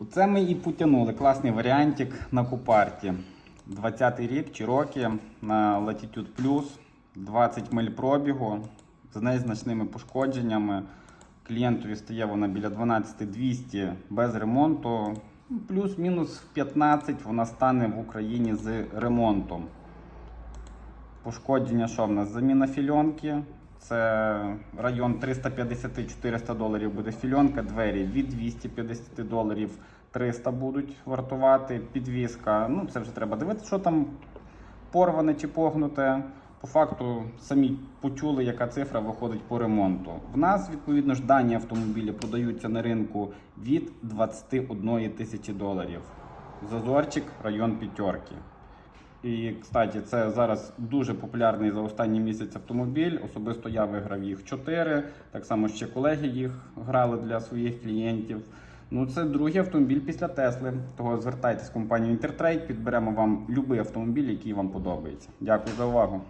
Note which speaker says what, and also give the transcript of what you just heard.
Speaker 1: Оце ми і потягнули. Класний варіантик на купарті. 20-й рік Cherokee на Latitude Plus, 20 миль пробігу з незначними пошкодженнями. Клієнтові стає вона біля 12200 без ремонту. Ну, Плюс-мінус 15 вона стане в Україні з ремонтом. Пошкодження, що в нас? Заміна фільонки. Це район 350-400 доларів буде фільонка, двері від 250 доларів 300 будуть вартувати. Підвіска. Ну, це вже треба дивитися, що там порване чи погнуте. По факту самі почули, яка цифра виходить по ремонту. В нас, відповідно ж, дані автомобілі продаються на ринку від 21 тисячі доларів. Зазорчик, район п'ятерки. І, кстати, це зараз дуже популярний за останній місяць автомобіль. Особисто я виграв їх 4. Так само ще колеги їх грали для своїх клієнтів. Ну, це другий автомобіль після Тесли. Того звертайтесь в компанію Інтертрейд, підберемо вам будь-який автомобіль, який вам подобається. Дякую за увагу.